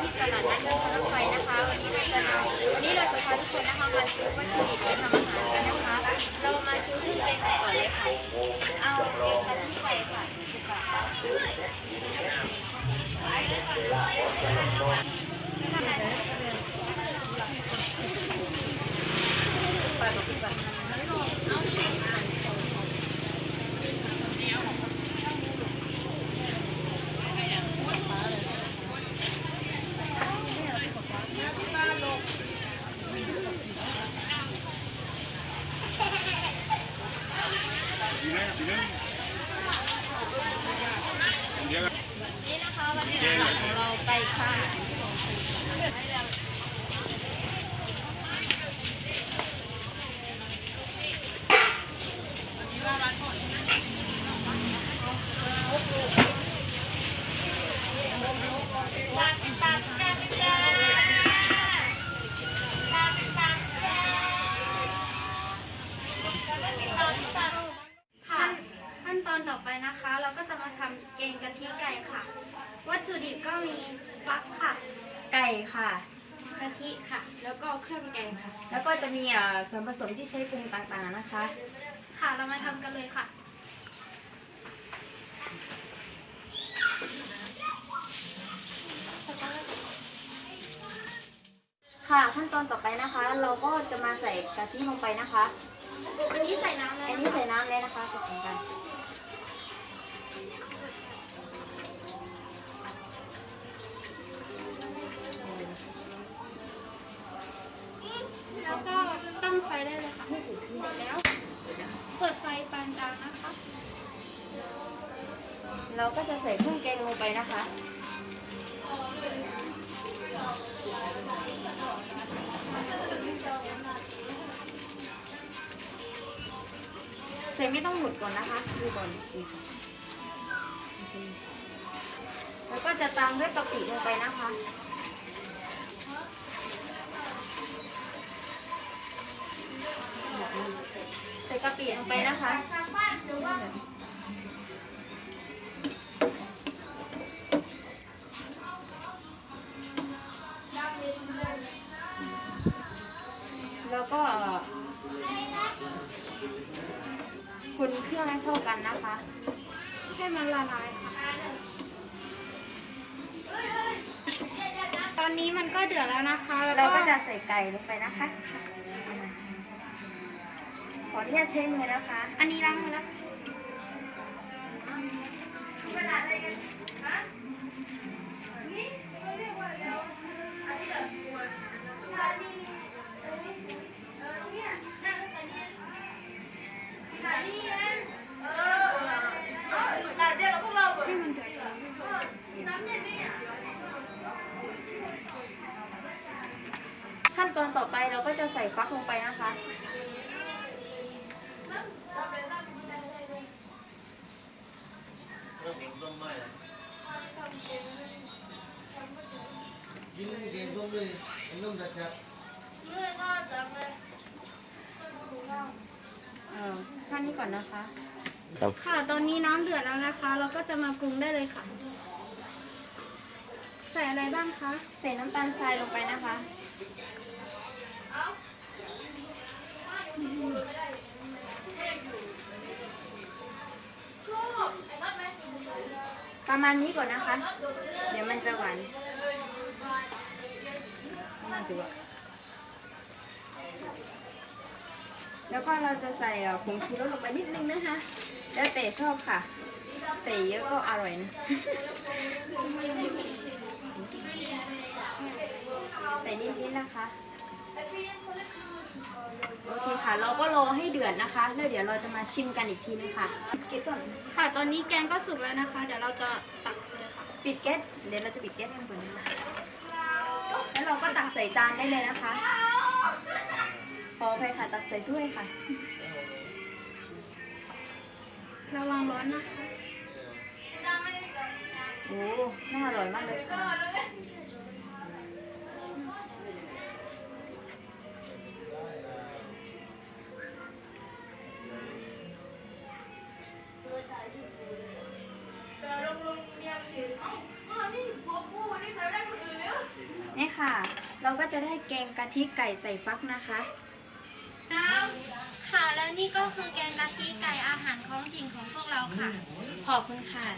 ที่ตลาดนัดรถไฟนะคะ วันนี้เราจะมาวันนี้เราจะพาทุกคนนะคะมาซื้อวัตถุดิบไปทำอาหารกันนะคะ เรามาซื้อที่เป็นก่อนเลยค่ะ เอาแกงกะทิไก่ค่ะ นี่นะคะวัตถุดิบของเราไก่ค่ะค่ะขั้นตอนต่อไปนะคะ เราก็จะมาทำเกงกะทิไก่ค่ะ วัต ถุดิบก็มีฟักค่ะ ไก่ค่ะ กะทิค่ะ แล้วก็เครื่องแกงค่ะ แล้วก็จะมีอ่าส่วนผสมที่ใช้ปรุงต่างๆนะคะ ค่ะ เรามาทำกันเลยค่ะ ค่ะขั้นตอนต่อไปนะคะ เราก็จะมาใส่กะทิลงไปนะคะ อันนี้ใส่น้ำเลยอันนี้ใส่น้ำเลยนะคะจะของกัน หมดแล้ว เปิดไฟปานกลางนะคะ เราก็จะใส่เครื่องแกงลงไปนะคะ ใส่ไม่ต้องหมดก่อนนะคะดูก่อนสิแล้วก็จะตามด้วยกะปิลงไปนะคะ ใส่กะปิลงไปนะคะแล้วก็คนเครื่องให้เข้ากันนะคะ ให้มันละลายค่ะตอนนี้มันก็เดือดแล้วนะคะ แล้วเราก็ก็จะใส่ไก่ลงไปนะคะ ขออนุญาตใช้มือนะคะ อันนี้ล้างมือแล้วขั้นตอนต่อไปเราก็จะใส่ฟักลงไปนะคะ กินเกงต้มเลยมันนุ่มจัดจัดเอ่อท่านี้ก่อนนะคะค่ะ ตอนนี้น้ำเดือดแล้วนะคะ เราก็จะมาปรุงได้เลยค่ะ ใส่อะไรบ้างคะ ใส่น้ำตาลทรายลงไปนะคะ ประมาณนี้ก่อนนะคะ เดี๋ยวมันจะหวานประมาณตัวแล้วก็เราจะใส่ผงชูรสลงไปนิดนึงนะคะ แล้วแต่ชอบค่ะ ใส่เยอะก็อร่อยนะ ใส่นิดๆนะคะ โอเคค่ะ เราก็รอให้เดือดนะคะแล้วเดี๋ยวเราจะมาชิมกันอีกทีนึงค่ะปิดแก๊สก่อนค่ะ ตอนนี้แกงก็สุกแล้วนะคะ เดี๋ยวเราจะตักเลยค่ะ ปิดแก๊ส เดี๋ยวเราจะปิดแก๊สกันก่อนนะคะแล้วเราก็ตักใส่จานได้เลยนะคะ พอไปค่ะ ตักใส่ถ้วยค่ะ ระวังร้อนนะคะ โอ้ น่าอร่อยมากเลยค่ะ ค่ะ เราก็จะได้แกงกะทิไก่ใส่ฟักนะคะค่ะแล้วนี่ก็คือแกงกะทิไก่อาหารท้องถิ่นของพวกเราค่ะ ขอบคุณค่ะ